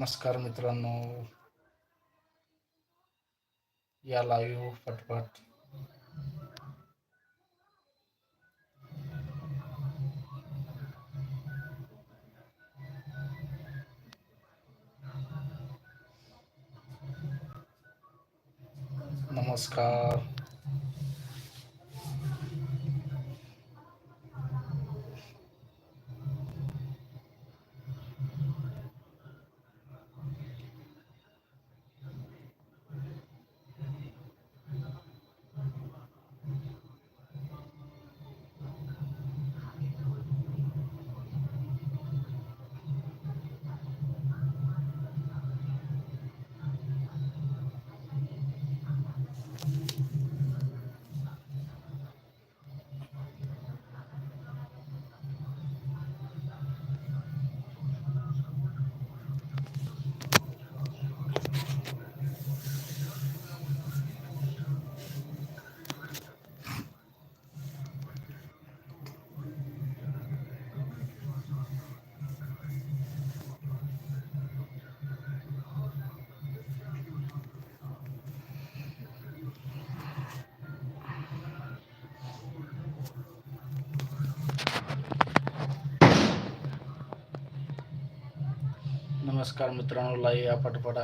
नमस्कार मित्रांनो. या लाईव्ह पटपट. नमस्कार. नमस्कार मित्रांनो लाईव्ह या पटपटा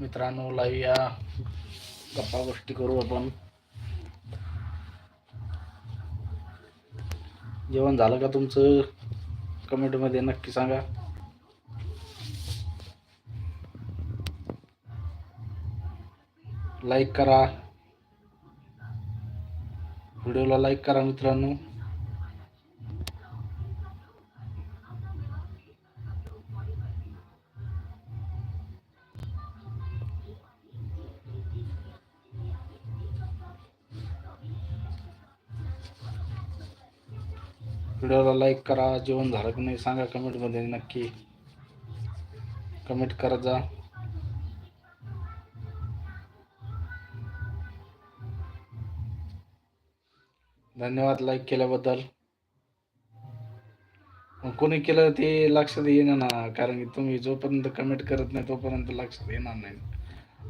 मित्रांनो लाईव्ह या गप्पा गोष्टी करू आपण. जेवण झालं का तुमचं? कमेंटमध्ये नक्की सांगा. लाईक करा. व्हिडिओला लाईक करा मित्रांनो. लाईक करा जेवण झालं की नाही सांगा कमेंटमध्ये नक्की. कमेंट करत जा. धन्यवाद लाईक केल्याबद्दल. कोणी केलं ते लक्षात येणार ना कारण की तुम्ही जोपर्यंत कमेंट करत नाही तोपर्यंत लक्षात येणार नाही.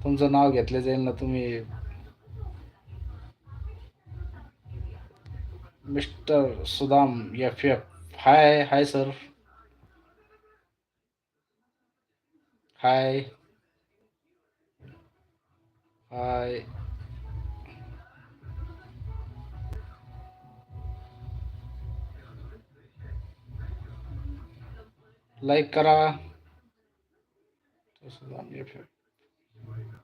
तुमचं नाव घेतलं जाईल ना तुम्ही mister Sudam F F hi hi sir hi hi like करा. सुदाम एफ एफ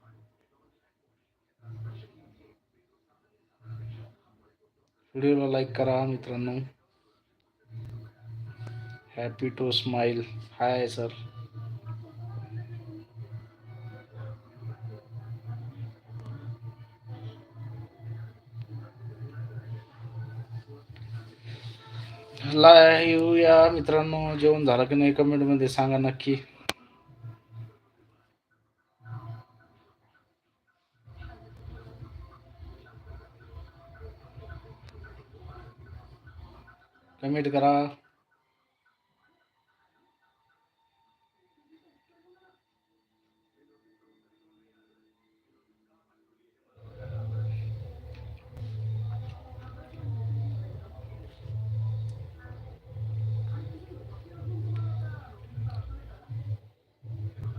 व्हिडिओला लाईक करा मित्रांनो. Happy to smile hi sir live या मित्रांनो. जेवण झालं की नाही? कमेंटमध्ये सांगा नक्की. कमेंट करा.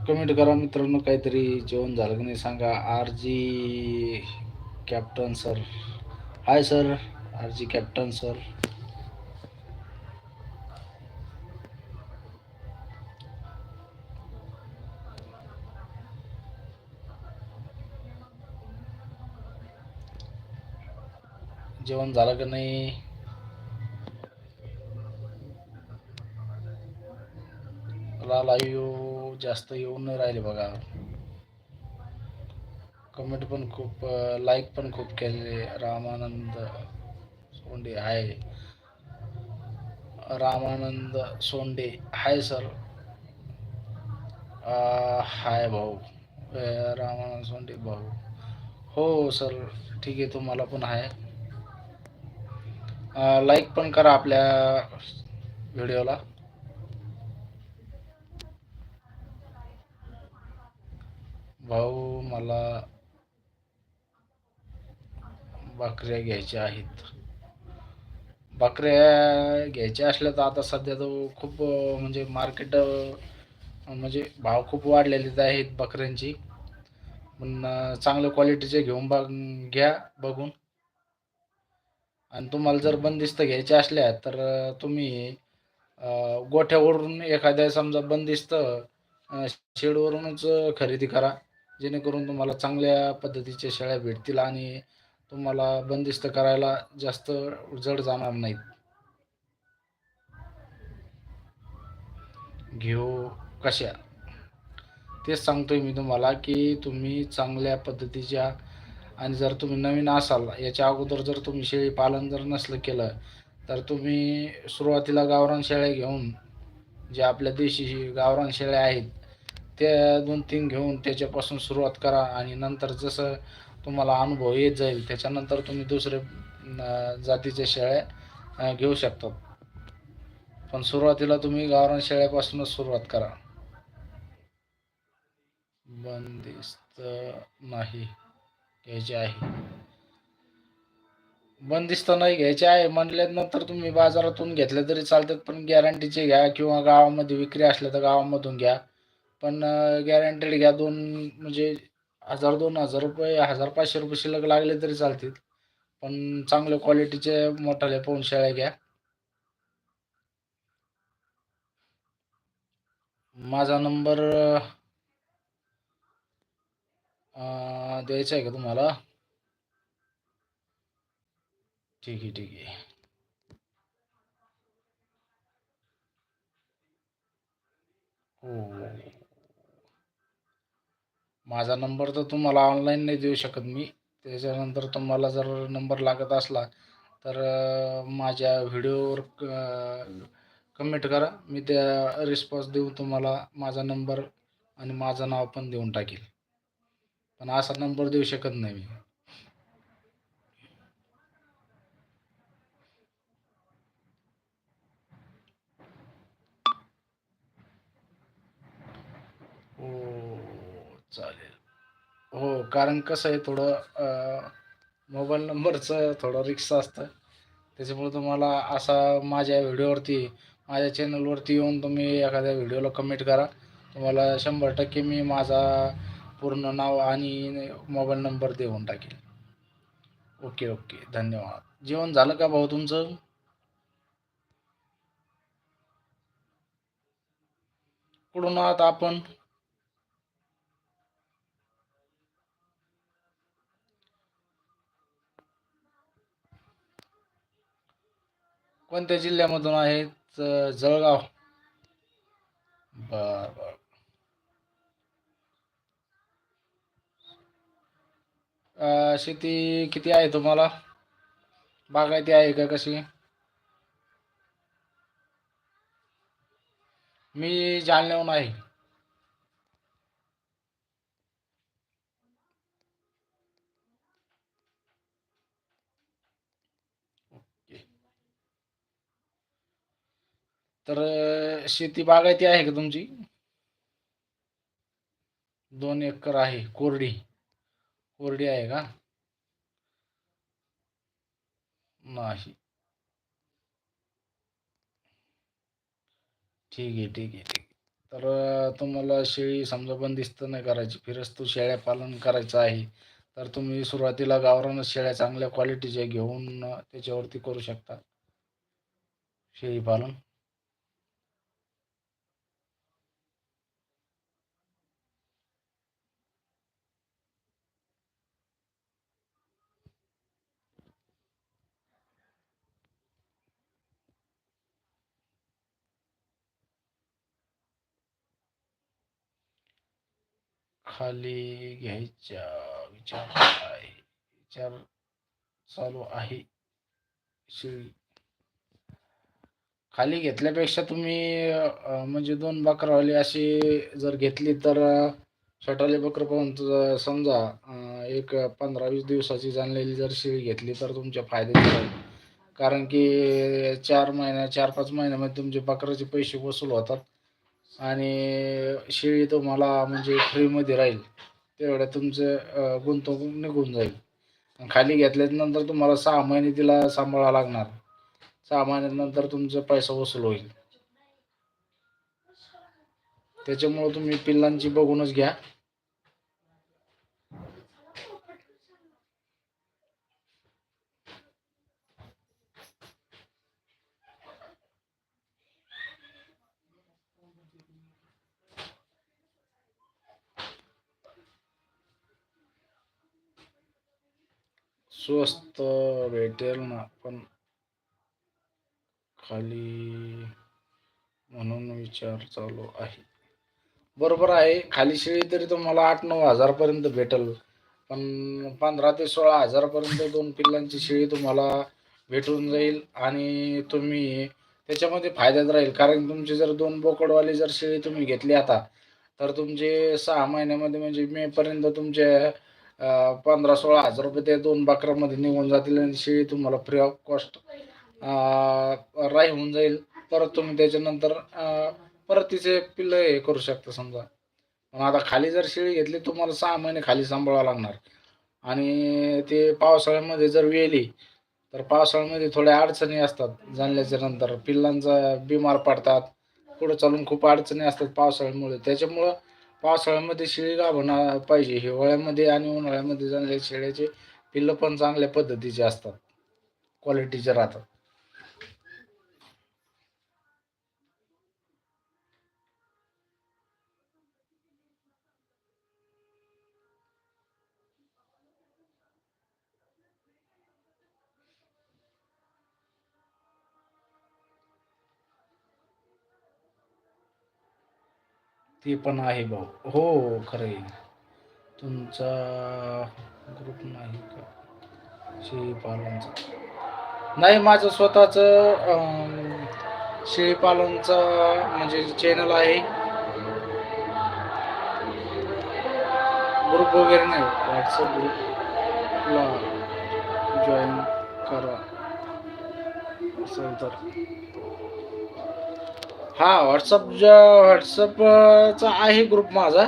कमेंट करा मित्रांनो काहीतरी जेवण झालं की नाही सांगा. R G captain sir hi sir R G captain sir जेवण झालं का नाही? लाईव्ह जास्त येऊन नाही राहिले बघा. कमेंट पण खूप लाईक पण खूप केलेले रामानंद सोंडे आहे रामानंद सोंडे हाय सर हाय भाऊ. रामानंद सोंडे भाऊ. हो सर ठीक आहे तुम्हाला पण आहे लाईक पण करा आपल्या व्हिडिओला भाऊ मला बकऱ्या घ्यायच्या आहेत. बकऱ्या घ्यायच्या असल्या तर आता सध्या तर खूप म्हणजे मार्केट म्हणजे भाव खूप वाढलेले आहेत बकऱ्यांची. पण चांगल्या क्वालिटीचे घेऊन बघ घ्या बघून. आणि तुम्हाला जर बंदिस्त घ्यायच्या असल्या तर तुम्ही गोठ्यावरून एखाद्या समजा बंदिस्त शेडवरूनच खरेदी करा. जेणेकरून तुम्हाला चांगल्या पद्धतीच्या शेळ्या भेटतील आणि तुम्हाला बंदिस्त करायला जास्त जड जाणार नाहीत. घेऊ कशा? तेच सांगतोय मी तुम्हाला की तुम्ही चांगल्या पद्धतीच्या आणि जर तुम्ही नवीन असाल याच्या अगोदर जर तुम्ही शेळी पालन जर नसलं केलं तर तुम्ही सुरुवातीला गावरान शेळ्या घेऊन जे आपल्या देशी गावरान शेळ्या आहेत त्या दोन तीन घेऊन त्याच्यापासून सुरुवात करा आणि नंतर जसं तुम्हाला अनुभव येत जाईल त्याच्यानंतर तुम्ही दुसरे जातीच्या शेळ्या घेऊ शकतात पण सुरुवातीला तुम्ही गावरान शेळ्यापासूनच सुरुवात करा. बंदिस्त नाही. घ्यायचे आहे. बंदिस्त नाही घ्यायचे आहे. म्हणल्यानंतर तुम्ही बाजारातून घेतले तरी चालतात पण गॅरंटीचे घ्या किंवा गावामध्ये विक्री असल्या तर गावामधून घ्या. पण गॅरंटेड घ्या. दोन म्हणजे हजार दोन हजार रुपये हजार पाचशे रुपये शिल्लक लागले तरी चालतील. पण चांगल्या क्वालिटीचे मोठाले पाहून शेळ्या घ्या. माझा नंबर द्यायचा आहे का तुम्हाला? ठीक आहे ठीक आहे. हो. माझा नंबर तर तुम्हाला ऑनलाईन नाही देऊ शकत मी. त्याच्यानंतर तुम्हाला जर नंबर लागत असला तर माझ्या व्हिडिओवर कमेंट करा. मी त्या रिस्पॉन्स देऊन तुम्हाला माझा नंबर आणि माझं नाव पण देऊन टाकेल. पण असा नंबर देऊ शकत नाही मी. हो चालेल. हो कारण कसं आहे थोडं मोबाईल नंबरचं थोडं रिक्स असतं. त्याच्यामुळे तुम्हाला असा माझ्या व्हिडिओवरती माझ्या चॅनलवरती येऊन तुम्ही एखाद्या व्हिडिओला कमेंट करा. तुम्हाला शंभर टक्के मी माझा पूर्ण नाव आणि मोबाईल नंबर देऊन टाकेल. Okay okay. धन्यवाद. जेवण झालं का भाऊ तुमचं? कुठून आहात आपण? कोणत्या जिल्ह्यामधून आहेत? जळगाव. बर बर. अं, शेती किती आहे तुम्हाला? बागायती आहे का कशी? मी जालन्याहून आहे. तर शेती बागायती आहे का तुमची? दोन एकर आहे कोरडी. कोरडी आहे का? नाही ठीक आहे ठीक आहे ठीक आहे. तर तुम्हाला शेळी समजा बंदिस्त नाही करायची फिरस्तू शेळ्या पालन करायचं आहे तर तुम्ही सुरुवातीला गावरानच शेळ्या चांगल्या क्वालिटीच्या घेऊन त्याच्यावरती करू शकता. शेळी पालन. खाली घ्यायच्या विचार आहे. विचार चालू आहे. शेळी खाली घेतल्यापेक्षा तुम्ही म्हणजे दोन बकरावाली अशी जर घेतली तर अं, बकरं पाहून समजा एक पंधरा वीस दिवसाची जाणलेली जर शेळी घेतली तर तुमच्या फायद्याची राहील. कारण की चार महिन्या चार पाच महिन्यामध्ये तुमचे बकराचे पैसे वसूल होतात. आणि शेळी तुम्हाला म्हणजे फ्रीमध्ये राहील तेवढ्या तुमचं गुंतवणूक निघून जाईल. खाली घेतल्यानंतर तुम्हाला सहा महिने तिला सांभाळावं लागणार. सहा महिन्यानंतर तुमचा पैसा वसूल होईल. त्याच्यामुळं तुम्ही पिल्लांची बघूनच घ्या. स्वस्त भेटेल ना पण खाली म्हणून विचार चालू आहे. बरोबर आहे खाली शेळी तरी तुम्हाला आठ नऊ हजारपर्यंत भेटेल पण पंधरा ते सोळा हजारपर्यंत दोन पिल्लांची शेळी तुम्हाला भेटून जाईल आणि तुम्ही त्याच्यामध्ये फायद्यात राहील. कारण तुमची जर दोन बोकडवाली जर शेळी तुम्ही घेतली आता तर तुमचे सहा महिन्यामध्ये म्हणजे मेपर्यंत तुमच्या पंधरा सोळा हजार रुपये ते दोन बकरामध्ये निघून जातील आणि शेळी तुम्हाला फ्री ऑफ कॉस्ट राही होऊन जाईल. परत तुम्ही त्याच्यानंतर परत तिचे पिल्लं हे करू शकता समजा. पण आता खाली जर शेळी घेतली तुम्हाला सहा महिने खाली सांभाळावं लागणार. आणि ते पावसाळ्यामध्ये जर वेली तर पावसाळ्यामध्ये थोड्या अडचणी असतात जाणल्याच्या नंतर. पिल्लांचा बिमार पडतात. पुढे चालून खूप अडचणी असतात पावसाळ्यामुळे. त्याच्यामुळं पावसाळ्यामध्ये शेळी गाभण पाहिजे हिवाळ्यामध्ये आणि उन्हाळ्यामध्ये जाणारे शेळ्याचे पिल्लं पण चांगल्या पद्धतीचे असतात क्वालिटीचे राहतात. ते पण आहे भाऊ. हो, हो खरं आहे. तुमचा ग्रुप नाही का? शेळीपालनचा. नाही माझं स्वतःचं शेळीपालनचा म्हणजे चॅनल आहे. ग्रुप वगैरे नाही व्हॉट्सअप ग्रुपला जॉईन करा. असेल तर. हा व्हॉट्सअप व्हॉट्सअपचा आहे ग्रुप माझा.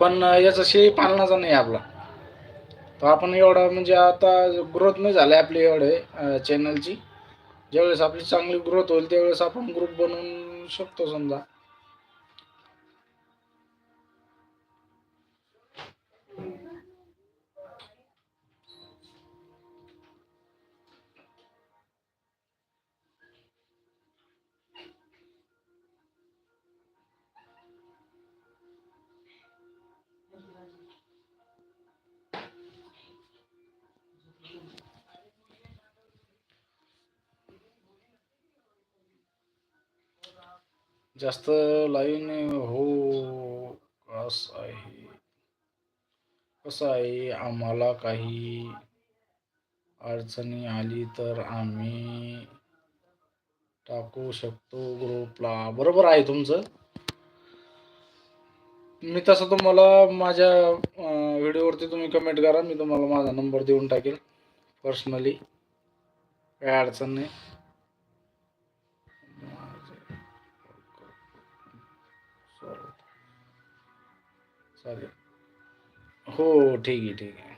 पण याचा शेळी पालनाचा नाही आपला. तर आपण एवढा म्हणजे आता ग्रोथ नाही झाली आपली एवढे चॅनलची ज्यावेळेस आपली चांगली ग्रोथ होईल त्यावेळेस आपण ग्रुप बनवून शकतो समजा. जास्त लाईन हो कसं आहे. कसं आहे आम्हाला काही अडचणी आली तर आम्ही टाकू शकतो ग्रुपला बरोबर आहे तुमचं? मी तसं तुम्हाला माझ्या व्हिडिओवरती तुम्ही कमेंट करा. मी तुम्हाला माझा नंबर देऊन टाकेल. पर्सनली काय अडचण नाही. चालेल. हो ठीक आहे ठीक आहे.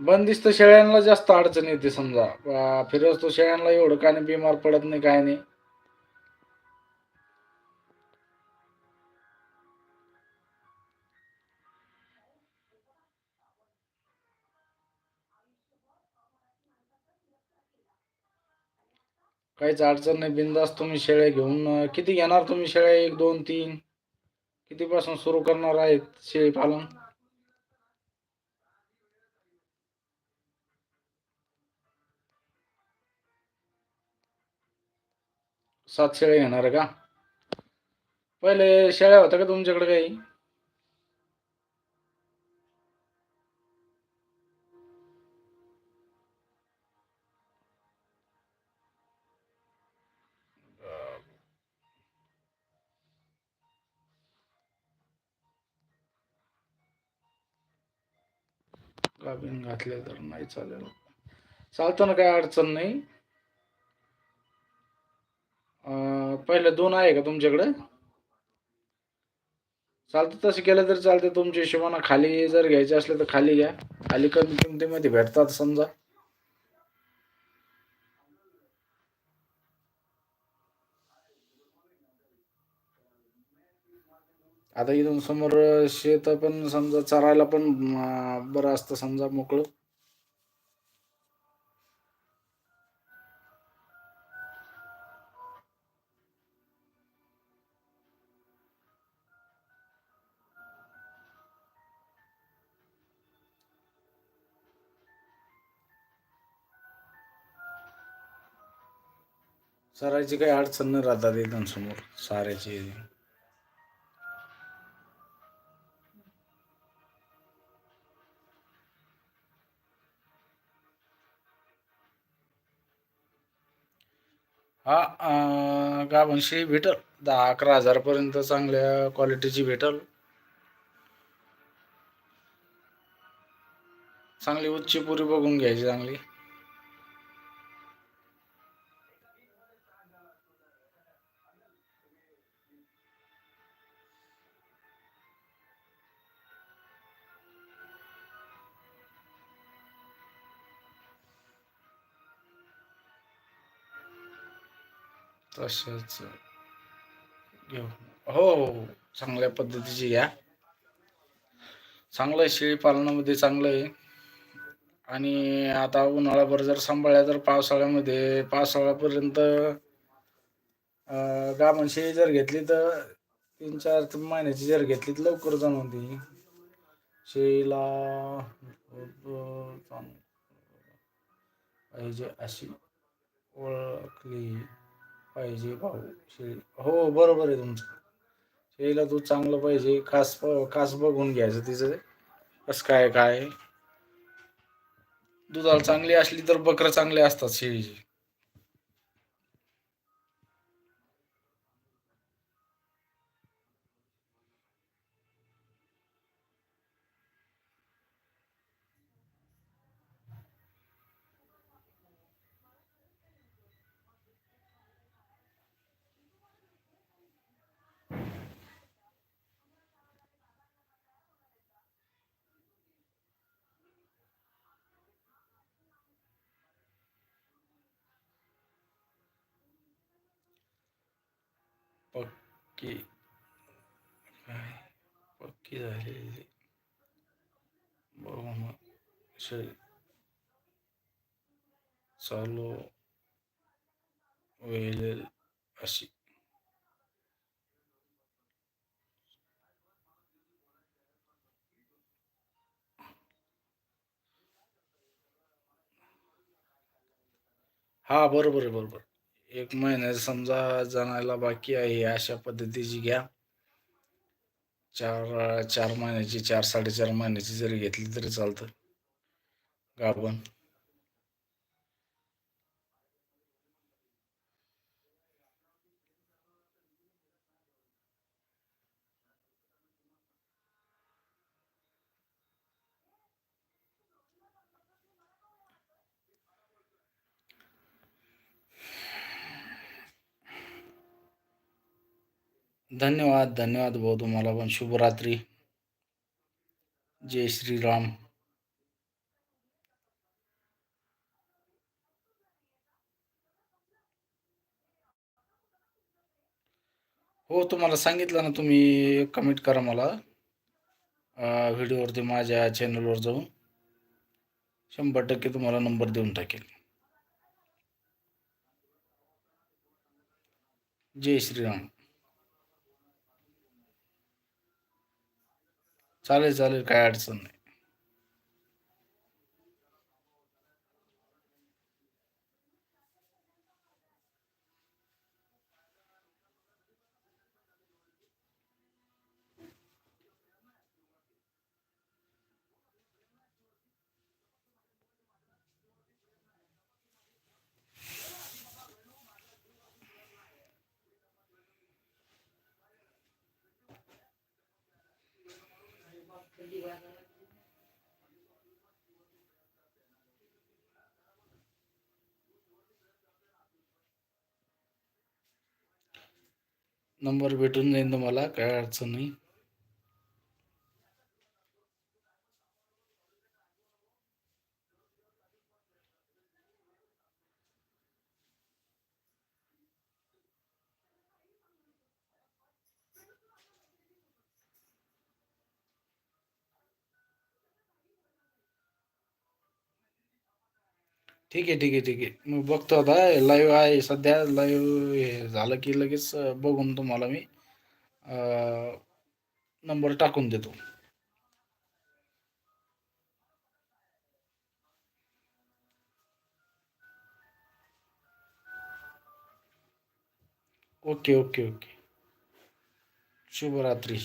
बंदिस्त शेळ्यांना जास्त अडचण येते समजा. अं, फिरवतो शेळ्यांना एवढं काय नाही बिमार पडत नाही काय नाही. काहीच अडचण नाही बिंदास तुम्ही शेळ्या घेऊन किती घेणार तुम्ही शेळ्या? एक दोन तीन. कितीपासून सुरू करणार आहेत शेळी पालन? सात शेळ्या घेणार आहे का? पहिले शेळ्या होत्या का तुमच्याकडे काही? गाभीन घातले तर नाही चालेल. चालतं ना काय अडचण नाही. पहिले दोन आहे का तुमच्याकडे? चालतं तसं केलं तर चालते तुमच्या हिशोबानं खाली जर घ्यायचे असले तर खाली घ्या. खाली कमी किमतीमध्ये भेटतात समजा. आता इथून समोर शेत पण समजा चरायला पण बरं असतं समजा मोकळं. चरायची काही अडचण नाही राहतात एकदम समोर साऱ्याची. हा अं, गाभणशी भेटल? दहा अकरा हजारपर्यंत चांगल्या क्वालिटीची भेटल. चांगली उच्ची पुरी बघून घ्यायची चांगली. तसंच घेऊ हो हो हो. चांगल्या पद्धतीची घ्या चांगलं आहे शेळी पालनामध्ये चांगलं आहे. आणि आता उन्हाळाभर जर सांभाळल्या तर पावसाळ्यामध्ये पावसाळ्यापर्यंत अं, गाभण शेळी जर घेतली तर तीन चार महिन्याची जर घेतली तर लवकर जाणवते शेळीला पाहिजे अशी ओळखली. पाहिजे भाऊ शेळी हो बरोबर आहे तुमचं. शेळीला दूध चांगलं पाहिजे. कास कास बघून घ्यायचं तिचं. कसं काय काय? दुधाला चांगली असली तर बकरं चांगले असतात शेळीची. पक्की काय पक्की झालेली बघून शेळी चालू वेळेल अशी हा बरोबर आहे बरोबर एक महिन्यात समजा जाणायला बाकी आहे अशा पद्धतीची घ्या. चार चार महिन्याची चार साडेचार महिन्याची जरी घेतली तरी चालतं. गाभण. धन्यवाद धन्यवाद भाऊ तुम्हाला पण. शुभरात्री जय श्रीराम. हो तुम्हाला सांगितलं ना तुम्ही कमेंट करा मला. व्हिडिओवरती माझ्या चॅनलवर जाऊन शंभर टक्के तुम्हाला नंबर देऊन टाकेल. जय श्रीराम. चालेल चालेल काय अडचण नाही नंबर भेटून जाईल तुम्हाला काय अडचण नाही. ठीक आहे ठीक आहे ठीक आहे. मी बघतो आता. लाईव्ह आहे सध्या. लाईव्ह हे झालं की लगेच बघून तुम्हाला मी नंबर टाकून देतो. Okay okay okay. शुभरात्री.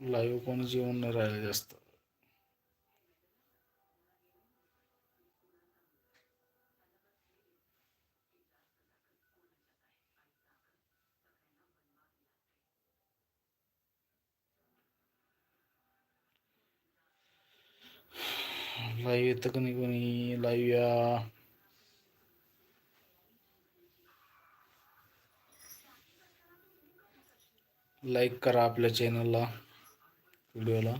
लाईव्ह पण जेवण नाही राहिलं जास्त. लाईव्ह येतं का नाही कोणी? लाईव्ह या. लाईक करा आपल्या चॅनलला व्हिडिओला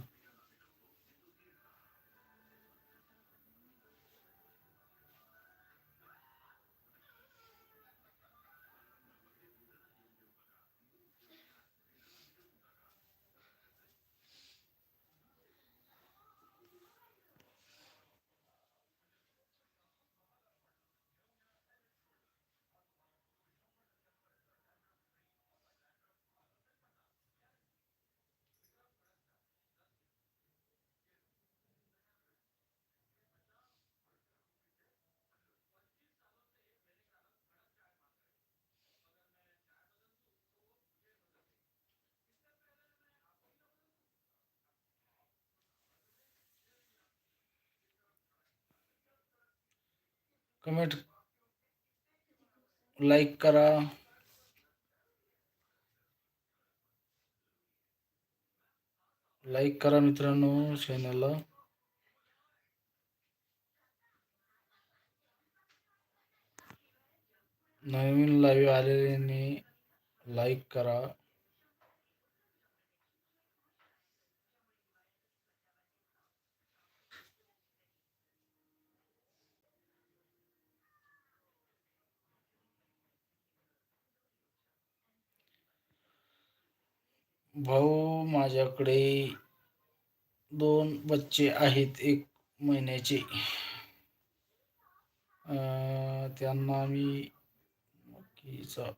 कमेंट लाईक करा। लाईक करा मित्रांनो चॅनलला। नवीन लाईव्ह आलेल्यांनी लाईक करा. भाऊ माझ्याकडे दोन बच्चे आहेत एक महिन्याचे. त्यांना मी मकीचा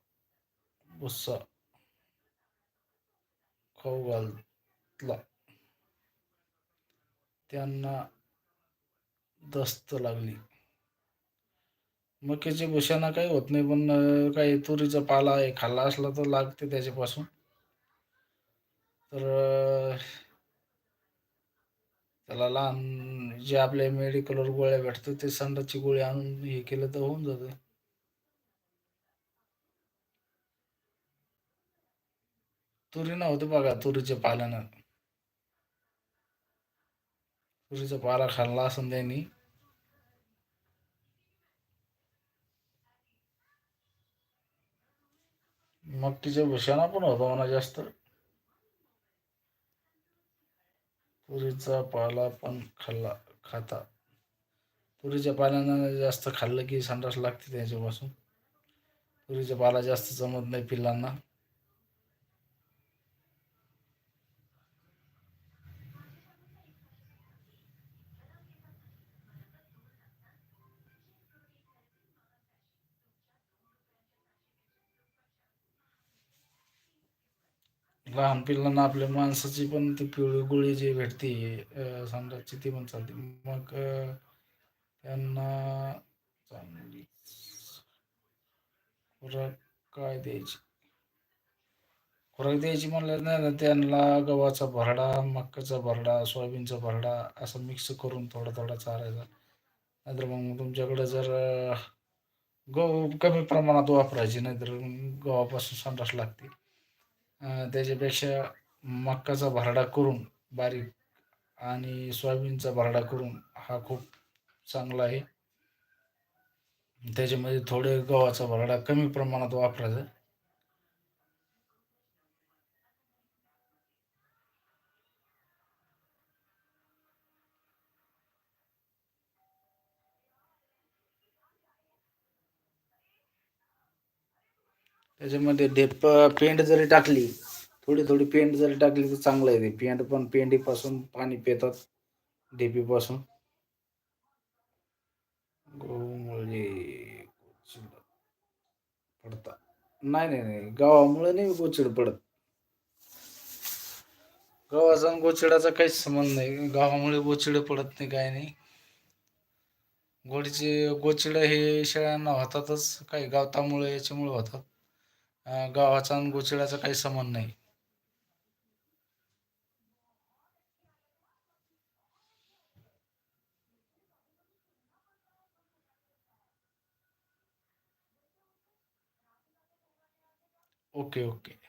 भुस्सा खाऊ घालला त्यांना दस्त लागली. मक्याच्या भुशाना काही होत नाही पण काही तुरीचा पाला आहे खाल्ला असला तर लागते त्याच्यापासून. तर त्याला लहान जे आपल्या मेडिकलवर गोळ्या भेटतात ते संडाची गोळी आणून हे केलं तर होऊन जातं. तुरी नव्हते बघा तुरीच्या पाल्यानं. तुरीचा पाला खाल्ला असं त्यांनी. मग तिच्या भूषणा पण होतो म्हणा जास्त. तुरीचा पाला पण खाल्ला खाता. तुरीच्या पाल्यानं जास्त खाल्लं की संडास लागते त्याच्यापासून. तुरीचा पाला जास्त जमत नाही पिल्लांना. लहान पिल्लांना आपल्या माणसाची पण ती पिवळी गोळी जी भेटते संडासची ती पण चालते. मग त्यांना चांगली खुराक काय द्यायची? खुराक द्यायची म्हणलं नाही ना त्यांना गव्हाचा भरडा मक्काचा भरडा सोयाबीनचा भरडा असं मिक्स करून थोडा थोडा चारायचा. नाहीतर मग तुमच्याकडे जर गहू कमी प्रमाणात वापरायची नाहीतर गव्हापासून संडास लागते. त्याच्यापेक्षा मक्काचा भरडा करून बारीक आणि सोयाबीनचा भरडा करून हा खूप चांगला आहे. त्याच्यामध्ये थोडे गव्हाचा भरडा कमी प्रमाणात वापरायचा. त्याच्यामध्ये ढेप पेंड जरी टाकली थोडी थोडी पेंड जरी टाकली तर चांगलं आहे ते. पेंड पण पेंडीपासून पाणी पितात ढेपीपासून. गहूमुळे पडतात. नाही नाही नाही. गव्हामुळे नाही गोचिड पडत. गव्हाचा आणि गोचिडाचा काहीच संबंध नाही. गावामुळे गोचिड पडत नाही काय नाही. गोडीचे गोचिड हे शेळ्यांना होतातच. काही गावतामुळे याच्यामुळे होतात. गावाचा आणि गोचिडाचा काही संबंध नाही. Okay okay.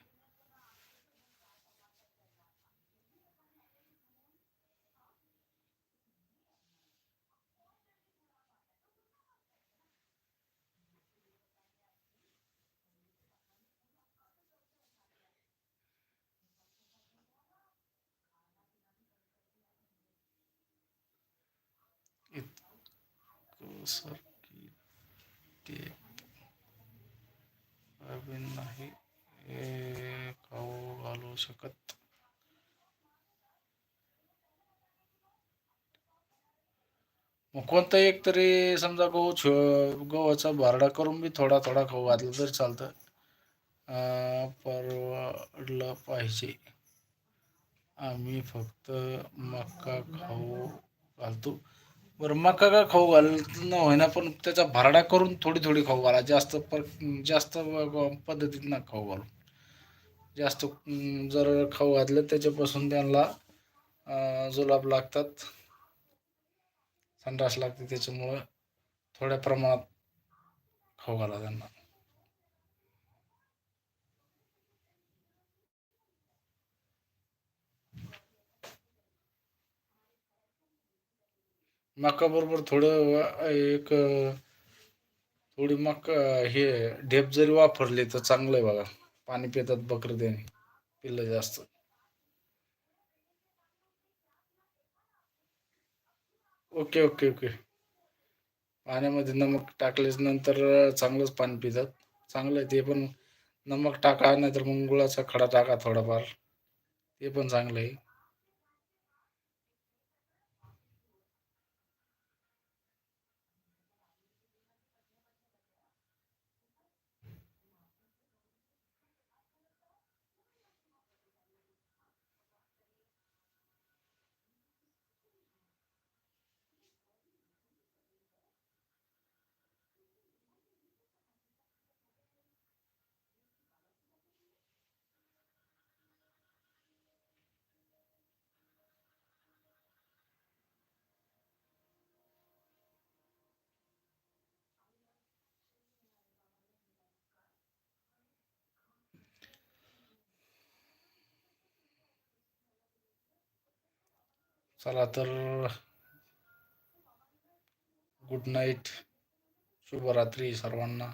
इतकं सोयाबीन नाही हे खाऊ घालू शकत. मग कोणतं एक तरी समजा गहू छ गव्हाचा भारडा करून बी थोडा थोडा खाऊ घातला तरी चालतं. अं, परवडलं पाहिजे. आम्ही फक्त मका खाऊ घालतो. बरं मका का खाऊ घाल न होईना पण त्याचा भरडा करून थोडी थोडी खाऊ घाला. जास्त पर जास्त पद्धतीत ना खाऊ घालू. जास्त जर खाऊ घातलं त्याच्यापासून त्यांना जुलाब लागतात. संडास लागते त्याच्यामुळं थोड्या प्रमाणात खाऊ घाला त्यांना. मकाबरोबर थोडं एक थोडी मका हे ढेप जरी वापरली तर चांगलं आहे बघा. पाणी पितात बकरी त्याने पिल्लं जास्त. Okay okay okay. पाण्यामध्ये नमक टाकल्याच नंतर चांगलंच पाणी पितात. चांगलं आहे ते पण नमक टाका नाहीतर मग गुळाचा खडा टाका थोडाफार. ते पण चांगलं आहे. चला तर गुड नाईट शुभरात्री सर्वांना.